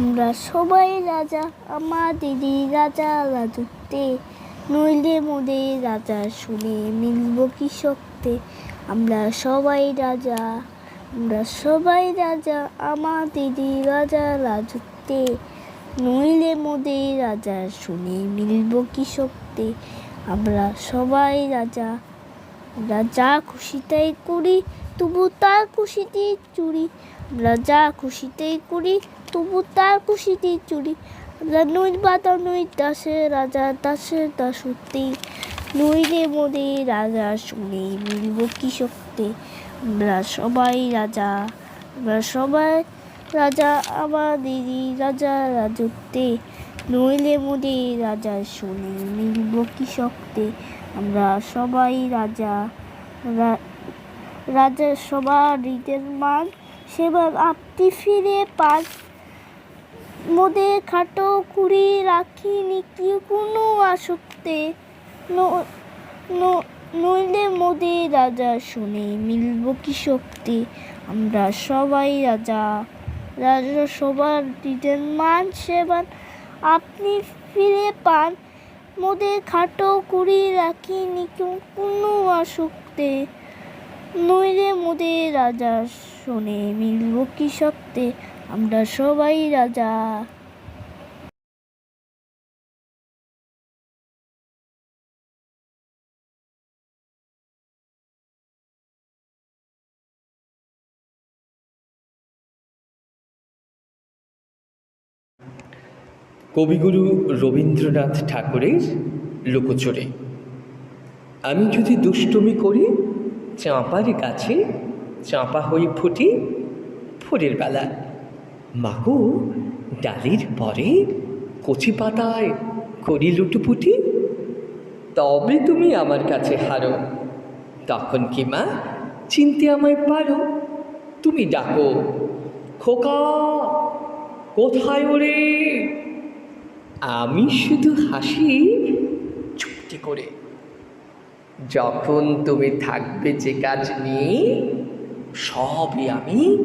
আমরা সবাই রাজা আমাদেরই রাজা রাজত্বে নইলে মোদের রাজা শুনে মিলব কি শক্তে? আমরা সবাই রাজা, আমরা সবাই রাজা আমাদেরই রাজা রাজত্বে নইলে মোদের রাজা শুনে মিলব কি শক্তে? আমরা সবাই রাজা, আমরা যা খুশি তাই করি, তবু তার খুশিতেই চুরি। আমরা যা খুশিতেই করি তবু তার খুশিতেই চুরি। আমরা নই বাধা নই দাসে, রাজা দাসের দাসত্বে নইলে মোদে রাজা শুনে মিলব কি শক্তি? আমরা সবাই রাজা, আমরা সবাই রাজা, আমাদেরই রাজা রাজত্বে। নইলে মোদে রাজা শুনে মিলব কি শক্তি? আমরা সবাই রাজা রাজা সবার হৃদের মান, সেবার আপনি ফিরে পান। মোদের খাটো কুড়ি রাখিনি কি কোনো ন- নইলে মোদে রাজা শুনে মিলব কি শক্তি? আমরা সবাই রাজা রাজা সবার হৃদের মান সেবান। আপনি ফিরে পান, মোদের খাটো কুড়ি কেউ কোনো আসক্তে? নইলে মোদের রাজা শোনে মিলব কি সত্যে আমরা সবাই রাজা। কবিগুরু রবীন্দ্রনাথ ঠাকুরের লোকচরে। আমি যদি দুষ্টুমি করি, চাঁপার গাছে চাঁপা হয়ে ফুটি ভোরের বেলা। মাগো, ডালির পরে কচি পাতায় করি লুটুপুটি? তবে তুমি আমার কাছে হারো। তখন কি মা, চিনতে আমায় পারো? তুমি ডাকো, খোকা, কোথায় ওরে? আমি শুধু হাসি, চুপটি করে। যখন তুমি থাকবে যে কাজ নিয়ে, সবই আমি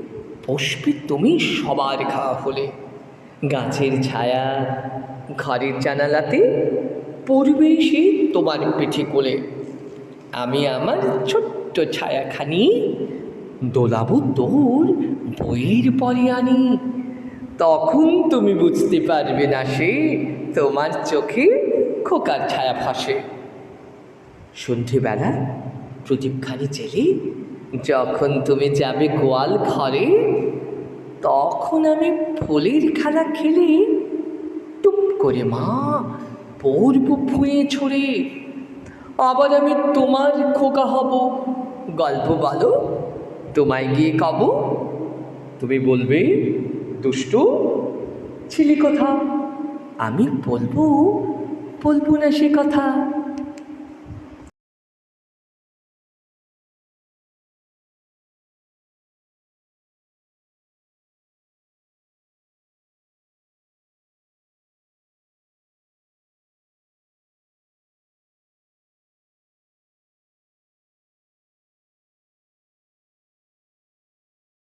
বসবে তুমি সবার খাওয়া হলে গাছের ছায়া ঘরের জানালাতে, পড়বে সে তোমার পিঠে কোলে। আমি আমার ছোট্ট ছায়াখানি, দোলাবো তোর বইয়ের পরে আনি। তখন তুমি বুঝতে পারবে না সে, তোমার চোখে খোকার ছায়া ফাঁসে সন্ধেবেলা প্রদীপখানি জেলে যখন তুমি যাবে গোয়াল ঘরে, তখন আমি ফুলের খেলা খেলে। টুপ করে মা, পড়ব ফুঁয়ে ছড়ে আবার আমি তোমার খোকা হব। গল্প বলো, তোমায় গিয়ে কব। তুমি বলবে, দুষ্টু, ছিলি কথা? আমি বলব বলব না সে কথা।